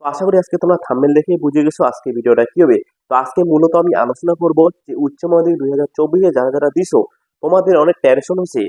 তো আশা করি আজকে তোমরা থাম্বেল দেখে বুঝে গেছো আজকে ভিডিওটা কি হবে। তো আজকে মূলত আমি আলোচনা করব যে উচ্চ মাধ্যমিক দুই হাজার চব্বিশে যারা যারা দিছো, তোমাদের অনেক টেনশন হয়েছে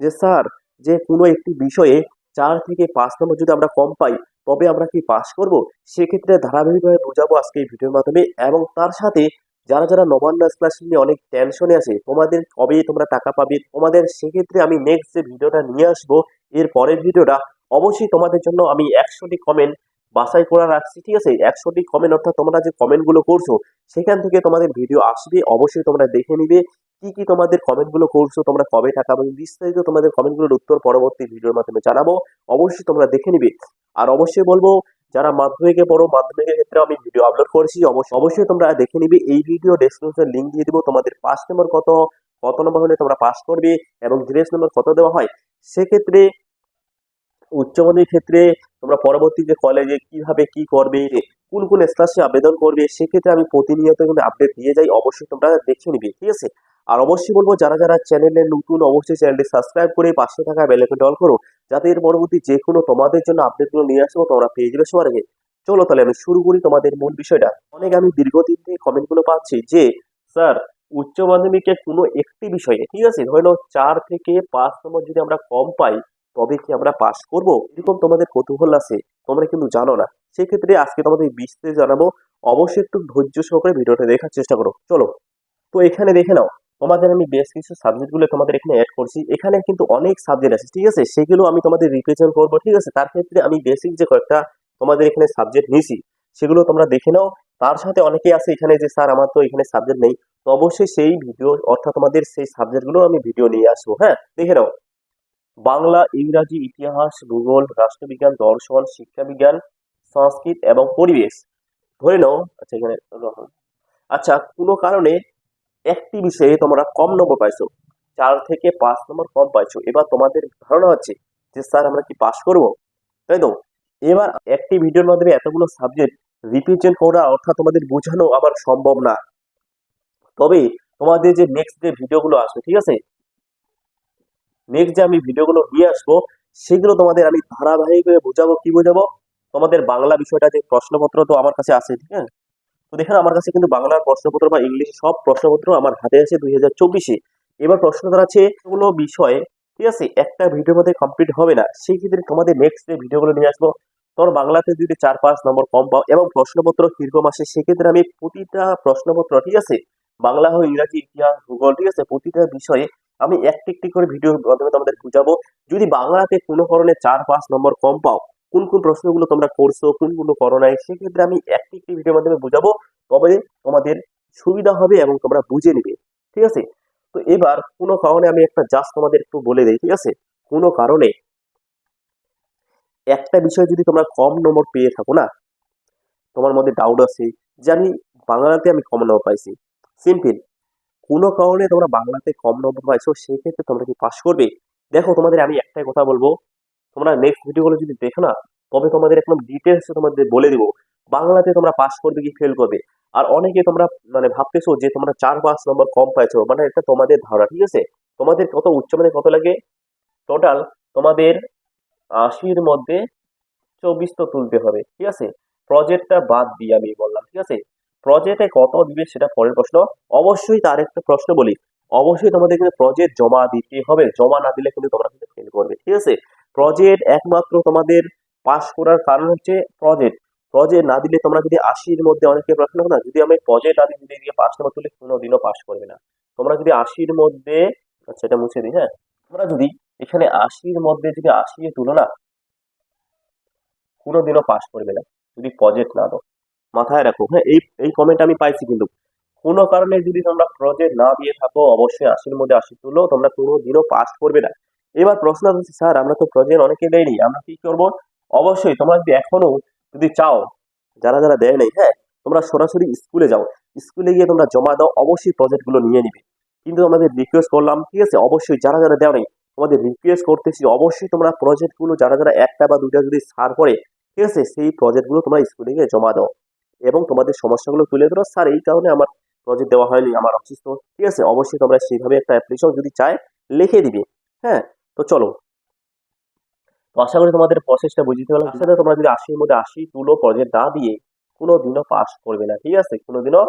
যে, স্যার, যে কোনো একটি বিষয়ে চার থেকে পাঁচ নম্বর যদি আমরা কম পাই, তবে আমরা কি পাস করব? সেক্ষেত্রে ধারাবাহিকভাবে বোঝাবো আজকে এই ভিডিওর মাধ্যমে এবং তার সাথে যারা যারা নবান্ন ক্লাস নিয়ে অনেক টেনশনে আছে, তোমাদের কবে তোমরা টাকা পাবে? তোমাদের সেক্ষেত্রে আমি নেক্সট যে ভিডিওটা নিয়ে আসব, এর পরের ভিডিওটা অবশ্যই তোমাদের জন্য আমি একশোটি কমেন্ট বাছাই করা রাখছি, ঠিক আছে? একশোটি কমেন্ট অর্থাৎ তোমরা যে কমেন্টগুলো করছ, সেখান থেকে তোমাদের ভিডিও আসবে, অবশ্যই তোমরা দেখে নিবে। কি কি তোমাদের কমেন্টগুলো করছ, তোমরা কবে টাকা পাবে বিস্তারিত তোমাদের কমেন্টগুলোর উত্তর পরবর্তী ভিডিওর মাধ্যমে জানাব। অবশ্যই তোমরা দেখে নিবে। আর অবশ্যই বলব, যারা মাধ্যমিকে পড়ো, মাধ্যমিকের ক্ষেত্রে আমি ভিডিও আপলোড করেছি অবশ্যই অবশ্যই তোমরা দেখে নিবে। এই ভিডিও ডেসক্রিপশন লিঙ্ক দিয়ে দিব। তোমাদের পাঁচ নম্বর কত কত নম্বর হলে তোমরা পাস করবে, এবং গ্রেস নম্বর কত দেওয়া হয়। সেক্ষেত্রে উচ্চ মাধ্যমিক ক্ষেত্রে তোমরা পরবর্তীতে কলেজে কীভাবে কি করবে কোন কোন স্টাসে আবেদন করবে, সেক্ষেত্রে আমি প্রতিনিয়ত কিন্তু আপডেট দিয়ে যাই। অবশ্যই তোমরা দেখে নিবে, ঠিক আছে? আর অবশ্যই বলব, যারা যারা চ্যানেলে নতুন, অবশ্যই চ্যানেলটি সাবস্ক্রাইব করে পাশে থাকা বেলেকে ডল করো। যাতে এর পরবর্তী যে কোনো তোমাদের জন্য আপডেটগুলো নিয়ে আসব, তোমরা পেয়ে যাবে সবার আগে। চলো তাহলে আমি শুরু করি তোমাদের মূল বিষয়টা। অনেক আমি দীর্ঘদিন থেকে কমেন্টগুলো পাচ্ছি যে, স্যার, উচ্চ মাধ্যমিকের কোনো একটি বিষয়ে, ঠিক আছে? ধরে নাও, চার থেকে পাঁচ নম্বর যদি আমরা কম পাই তবে কি আমরা পাস করব? এরকম তোমাদের কৌতূহল আছে? তোমরা কিন্তু জানো না। সেক্ষেত্রে আজকে তোমাদের বিস্তারিত জানাব। অবশ্যই একটু ধৈর্য সহকারে ভিডিওটা দেখার চেষ্টা করো। চলো। তো এখানে দেখে নাও। তোমাদের আমি বেশ কিছু সাবজেক্টগুলো তোমাদের এখানে অ্যাড করছি। এখানে কিন্তু অনেক সাবজেক্ট আছে, ঠিক আছে? সেগুলো আমি তোমাদের রিপ্রেজেন্ট করব, ঠিক আছে? তার ক্ষেত্রে আমি বেসিক যে কয়েকটা তোমাদের এখানে সাবজেক্ট নিয়েছি, সেগুলো তোমরা দেখে নাও। তার সাথে অনেকেই আছে এখানে যে, স্যার, আমার তো এখানে সাবজেক্ট নেই। তো অবশ্যই সেই ভিডিও অর্থাৎ তোমাদের সেই সাবজেক্টগুলো আমি ভিডিও নিয়ে আসব হ্যাঁ? দেখে নাও। বাংলা, ইংরাজি, ইতিহাস, ভূগোল, রাষ্ট্রবিজ্ঞান, দর্শন, শিক্ষাবিজ্ঞান, সংস্কৃত এবং পরিবেশ। ধরে নাও আচ্ছা এখানে আচ্ছা কোনো কারণে একটি বিষয়ে তোমরা কম নম্বর পাইছো? চার থেকে পাঁচ নম্বর কম পাইছো। এবার তোমাদের ধারণা হচ্ছে যে, স্যার, আমরা কি পাস করব? তাই তো? এবার একটি ভিডিওর মাধ্যমে এতগুলো সাবজেক্ট রিপ্রেজেন্ট করা অর্থাৎ তোমাদের বোঝানো আবার সম্ভব না। তবে তোমাদের যে নেক্সট যে ভিডিওগুলো আসবে, ঠিক আছে? নেক্সট যে আমি ভিডিওগুলো নিয়ে আসব, সেগুলো তোমাদের আমি ধারাবাহিকভাবে বোঝাবো, কি বোঝাবো? তোমাদের বাংলা বিষয়টা যে প্রশ্নপত্র তো আমার কাছে আছে, ঠিক আছে? তো দেখেন, আমার কাছে কিন্তু বাংলার প্রশ্নপত্র বা ইংলিশ সব প্রশ্নপত্র আমার হাতে আছে দুই হাজার চব্বিশে। এবার প্রশ্ন আছে এগুলো বিষয়ে, ঠিক আছে? একটা ভিডিও মধ্যে কমপ্লিট হবে না। সেই ক্ষেত্রে তোমাদের নেক্সট যে ভিডিওগুলো নিয়ে আসব তোমার বাংলাতে যদি চার পাঁচ নম্বর কম পাও এবং প্রশ্নপত্র কীরকম আসে সেক্ষেত্রে আমি প্রতিটা প্রশ্নপত্র, ঠিক আছে? বাংলা হোক, ইংরাজি, ইতিহাস, ভূগোল, ঠিক আছে? প্রতিটা বিষয়ে আমি একটি একটি করে ভিডিওর মাধ্যমে তোমাদের বুঝাবো, যদি বাংলাতে কোনো কারণে চার পাঁচ নম্বর কম পাও, কোন কোন প্রশ্নগুলো তোমরা করছ কোনগুলো করো নাই সেক্ষেত্রে আমি একটি একটি ভিডিওর মাধ্যমে বুঝাবো, তবে তোমাদের সুবিধা হবে এবং তোমরা বুঝে নিবে, ঠিক আছে? তো এবার কোনো কারণে আমি একটা জাস্ট তোমাদের একটু বলে দিই, ঠিক আছে? কোনো কারণে একটা বিষয় যদি তোমরা কম নম্বর পেয়ে থাকো না, তোমার মধ্যে ডাউট আছে যে আমি বাংলাতে আমি কম নম্বর পাইছি। সিম্পল কোনো কারণে তোমরা বাংলাতে কম নম্বর পাইছো, সেক্ষেত্রে তোমরা কি পাস করবে? দেখো, তোমাদের আমি একটাই কথা বলব। তোমরা নেক্সট ভিডিওগুলো যদি দেখো না, তবে তোমাদের একদম ডিটেলসে তোমাদের বলে দিব। বাংলাতে তোমরা পাস করবে কি ফেল করবে? আর অনেকে তোমরা মানে ভাবতেছো যে তোমরা চার পাঁচ নম্বর কম পাইছো মানে এটা তোমাদের ধারণা, ঠিক আছে? তোমাদের কত উচ্চ মানে কত লাগে? টোটাল তোমাদের আশির মধ্যে চব্বিশ তো তুলতে হবে, ঠিক আছে? প্রজেক্টটা বাদ দিয়ে আমি বললাম, ঠিক আছে? প্রজেক্টে কত দিবে সেটা পরের প্রশ্ন। অবশ্যই তার একটা প্রশ্ন বলি। অবশ্যই তোমাদের কিন্তু প্রজেক্ট জমা দিতে হবে। জমা না দিলে কিন্তু তোমরা কিন্তু ফেল করবে, ঠিক আছে? প্রজেক্ট একমাত্র তোমাদের পাস করার কারণ হচ্ছে প্রজেক্ট প্রজেক্ট না দিলে তোমরা যদি আশির মধ্যে অনেকে প্রশ্ন না, যদি আমি প্রজেক্ট আদি যদি এদিকে পাস নম্বর তুলে কোনোদিনও পাস করবে না। তোমরা যদি আশির মধ্যে আচ্ছা এটা মুছে দিই হ্যাঁ? তোমরা যদি এখানে আশির মধ্যে যদি আশি তুলো না কোনোদিনও পাস করবে না, যদি প্রজেক্ট না দাও। মাথায় রাখো। হ্যাঁ এই এই কমেন্ট আমি পাইছি কিন্তু। কোনো কারণে যদি তোমরা প্রজেক্ট না দিয়ে থাকো, অবশ্যই আশির মধ্যে আশি তুলো। তোমরা কোনো দিনও পাস করবে না। এবার প্রশ্ন হচ্ছে, স্যার, আমরা তো প্রজেক্ট অনেকে দেয়নি, আমরা কি করব? অবশ্যই তোমরা যদি এখনও যদি চাও, যারা যারা দেয় নাই হ্যাঁ তোমরা সরাসরি স্কুলে যাও। স্কুলে গিয়ে তোমরা জমা দাও, অবশ্যই প্রজেক্টগুলো নিয়ে নিবে। কিন্তু আমাদের রিকোয়েস্ট করলাম, ঠিক আছে? অবশ্যই যারা যারা দেও নেই, তোমাদের রিকোয়েস্ট করতেছি, অবশ্যই তোমরা প্রজেক্টগুলো যারা যারা একটা বা দুটা যদি সার করে, ঠিক আছে? সেই প্রজেক্টগুলো তোমরা স্কুলে গিয়ে জমা দাও। এবং তোমাদের সমস্যাগুলো তুলে ধরো। স্যার, এই কারণে আমার প্রজেক্ট দেওয়া হয়নি, আমার অসুস্থ। ঠিক আছে? অবশ্যই তোমরা সেইভাবে একটা অ্যাপ্লিকেশন যদি চায়, লিখে দিবে। হ্যাঁ? তো চলো। তো আশা করি তোমাদের প্রসেসটা বুঝতে পারলাম। সাথে তোমরা যদি আশির মধ্যে আশি তুলো প্রজেক্ট না দিয়ে কোনো দিনও পাস করবে না। ঠিক আছে? কোনো দিনও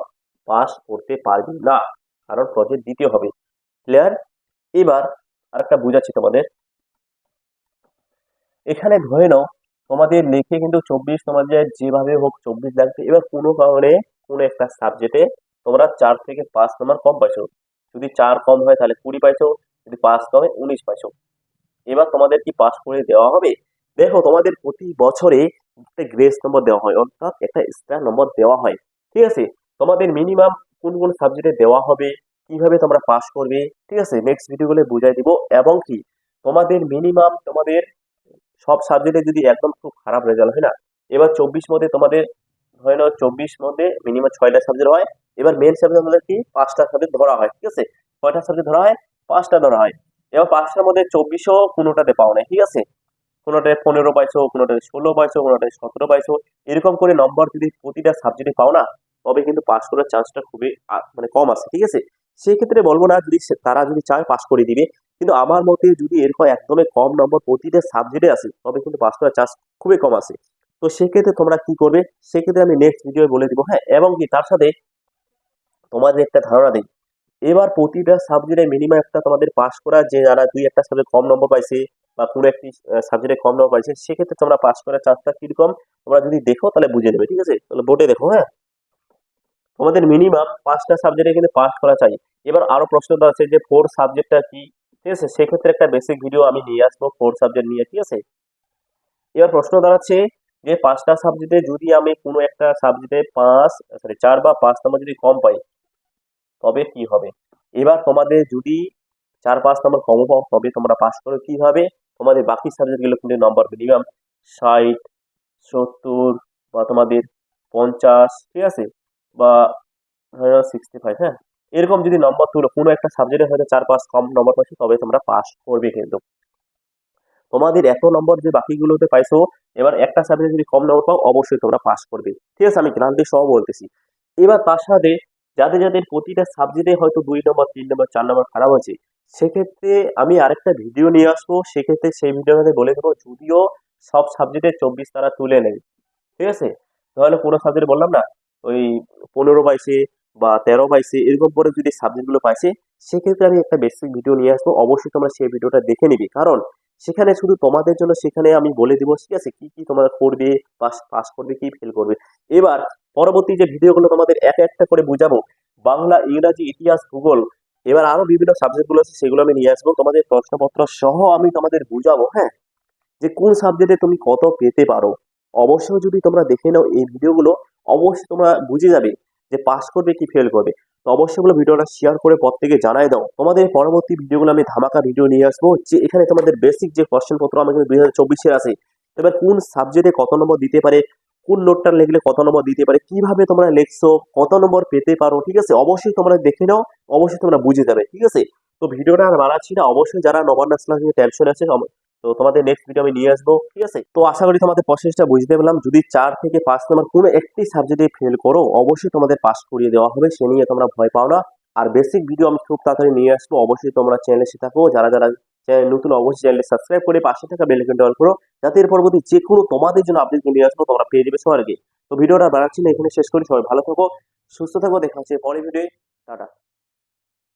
পাস করতে পারবে না। কারণ প্রজেক্ট দিতে হবে। ক্লিয়ার এবার আরেকটা বুঝাচ্ছি তোমাদের। এখানে ধরে নাও তোমাদের লিখে কিন্তু চব্বিশ তোমাদের যেভাবে হোক চব্বিশ লাগবে এবার কোনো কারণে কোনো একটা সাবজেক্টে তোমরা চার থেকে পাঁচ নম্বর কম পাইছো। যদি চার কম হয় তাহলে কুড়ি পাইছো, যদি পাঁচ কমে উনিশ পাইছো। এবার তোমাদের কি পাস করে দেওয়া হবে? দেখো, তোমাদের প্রতি বছরে একটা গ্রেস নম্বর দেওয়া হয়, অর্থাৎ একটা স্টার নম্বর দেওয়া হয়। ঠিক আছে? তোমাদের মিনিমাম কোন কোন সাবজেক্টে দেওয়া হবে, কীভাবে তোমরা পাস করবে, ঠিক আছে? নেক্সট ভিডিওগুলো বুঝাই দিব। এবং কি? তোমাদের মিনিমাম তোমাদের সব সাবজেক্টে যদি একদম খুব খারাপ রেজাল্ট হয় না, এবার চব্বিশ মধ্যে তোমাদের ধরে নাও চব্বিশ মধ্যে মিনিমাম ছয়টা সাবজেক্ট হয়, এবার মেন সাবজেক্ট আমাদের কি? পাঁচটা সাবজেক্ট ধরা হয়, ঠিক আছে? কয়টা সাবজেক্ট ধরা হয়, পাঁচটা ধরা হয়। এবার পাঁচটার মধ্যে চব্বিশও কোনোটাতে পাও না, ঠিক আছে? কোনোটায় পনেরো পাইছো কোনোটায় ষোলো পাইছো কোনোটায় সতেরো পাইছো, এরকম করে নম্বর যদি প্রতিটা সাবজেক্টে পাও না, তবে কিন্তু পাস করার চান্সটা খুবই মানে কম আছে, ঠিক আছে? সেই ক্ষেত্রে বলব না যদি তারা যদি চায় পাস করে দিবে। কিন্তু আমার মতে যদি এরকম একদমই কম নম্বর প্রতিটা সাবজেক্টে আসে তবে কিন্তু পাস করার চান্স খুবই কম আছে। তো সেক্ষেত্রে তোমরা কি করবে? সেক্ষেত্রে আমি নেক্সট ভিডিও বলে দিব হ্যাঁ? এবং কি তার সাথে তোমাদের একটা ধারণা দিই। এবার প্রতিটা সাবজেক্টে মিনিমাম একটা তোমাদের পাস করার যে যারা দুই একটা সাবজেক্ট কম নম্বর পাইছে বা কোনো একটি সাবজেক্টে কম নম্বর পাইছে, সেক্ষেত্রে তোমরা পাস করার চান্সটা কীরকম? তোমরা যদি দেখো তাহলে বুঝে নেবে, ঠিক আছে? তাহলে বোর্ডে দেখো হ্যাঁ? তোমাদের মিনিমাম পাঁচটা সাবজেক্টে কিন্তু পাস করা চাই। এবার আরও প্রশ্ন আছে যে ফোর সাবজেক্টটা কি? ঠিক আছে? সেক্ষেত্রে একটা বেসিক ভিডিও আমি নিয়ে আসব ফোর সাবজেক্ট নিয়ে, ঠিক আছে? এবার প্রশ্ন দাঁড়াচ্ছে যে, পাঁচটা সাবজেক্টে যদি আমি কোনো একটা সাবজেক্টে পাঁচ সরি চার বা পাঁচ নম্বর যদি কম পাই, তবে কি হবে? এবার তোমাদের যদি চার পাঁচ নম্বর কম পাও, তবে তোমরা পাস করো। কি হবে? তোমাদের বাকি সাবজেক্টগুলো কিন্তু নম্বর মিনিমাম ষাট, সত্তর বা তোমাদের পঞ্চাশ, ঠিক আছে? বা ধরো সিক্সটি ফাইভ হ্যাঁ? এরকম যদি নম্বর তুলো, কোনো একটা সাবজেক্টে হয়তো চার, পাঁচ কম নম্বর পাইছো, তবে তোমরা পাস করবে কিন্তু। তোমাদের এত নম্বর যে বাকিগুলোতে পাইছো, এবার একটা সাবজেক্টে যদি কম নম্বর পাও, অবশ্যই তোমরা পাস করবে। ঠিক আছে, আমি গ্রান্টি সহ বলতেছি। এবার তার সাথে যাদের যাদের প্রতিটা সাবজেক্টে হয়তো দুই নম্বর তিন নম্বর চার নম্বর খারাপ আছে, সেক্ষেত্রে আমি আরেকটা ভিডিও নিয়ে আসব। সেক্ষেত্রে সেই ভিডিওতে বলে দেবো, যদিও সব সাবজেক্টে চব্বিশ তারা তুলে নেয়। ঠিক আছে? তাহলে কোনো সাবজেক্টে বললাম না? ওই পনেরো পাইছে বা তেরো পাইছে এরকম করে যদি সাবজেক্টগুলো পাইছে, সেক্ষেত্রে আমি একটা বেসিক ভিডিও নিয়ে আসব। অবশ্যই তোমরা সেই ভিডিওটা দেখে নিবি। কারণ সেখানে শুধু তোমাদের জন্য সেখানে আমি বলে দিব, ঠিক আছে, কি কি তোমরা করবে পাস পাস করবে, কি ফেল করবে? এবার পরবর্তী যে ভিডিওগুলো তোমাদের এক একটা করে বুঝাবো, বাংলা, ইংরাজি, ইতিহাস, ভূগোল, এবার আরও বিভিন্ন সাবজেক্টগুলো আছে, সেগুলো আমি নিয়ে আসব। তোমাদের প্রশ্নপত্র সহ আমি তোমাদের বুঝাবো হ্যাঁ? যে কোন সাবজেক্টে তুমি কত পেতে পারো? অবশ্যই যদি তোমরা দেখে নাও এই ভিডিওগুলো অবশ্যই তোমরা বুঝে যাবে যে পাস করবে কি ফেল করবে। তো অবশ্যই বলো ভিডিওটা শেয়ার করে প্রত্যেকে জানাই দাও। তোমাদের পরবর্তী ভিডিওগুলো আমি ধামাকা ভিডিও নিয়ে আসব যে এখানে তোমাদের বেসিক যে কোশ্চেন পত্র আমাদের দুই হাজার চব্বিশে আছে, এবার কোন সাবজেক্টে কত নম্বর দিতে পারে, কোন নোটটা লিখলে কত নম্বর দিতে পারে, কীভাবে তোমরা লিখছো, কত নম্বর পেতে পারো, ঠিক আছে? অবশ্যই তোমরা দেখে নাও, অবশ্যই তোমরা বুঝে যাবে, ঠিক আছে? তো ভিডিওটা আর বাড়াচ্ছি না, অবশ্যই যারা নবান্ন টেনশন আছে তো তোমাদের নেক্সট ভিডিও আমি নিয়ে আসব, ঠিক আছে? তো আশা করি তোমাদের প্রসেসটা বুঝতে পারলাম যদি চার থেকে পাঁচ নম্বর কোনো একটি সাবজেক্টে ফেল করো, অবশ্যই তোমাদের পাস করিয়ে দেওয়া হবে, সে নিয়ে তোমরা ভয় পাও না। আর বেসিক ভিডিও আমি খুব তাড়াতাড়ি নিয়ে আসব, অবশ্যই তোমরা চ্যানেলে সে থাকো। যারা যারা চ্যানেল নতুন, অবশ্যই চ্যানেলে সাবস্ক্রাইব করে পাশে থাকা বেল আইকনটা অন করো, যাতে এর পরবর্তী যে কোনো তোমাদের জন্য আপডেট নিয়ে আসব, তোমরা পেয়ে যাবে সবার আগে। তো ভিডিওটা বাড়াচ্ছি না, এখানে শেষ করি। সবাই ভালো থাকো, সুস্থ থাকো, দেখা হচ্ছে পরের ভিডিও টাটা।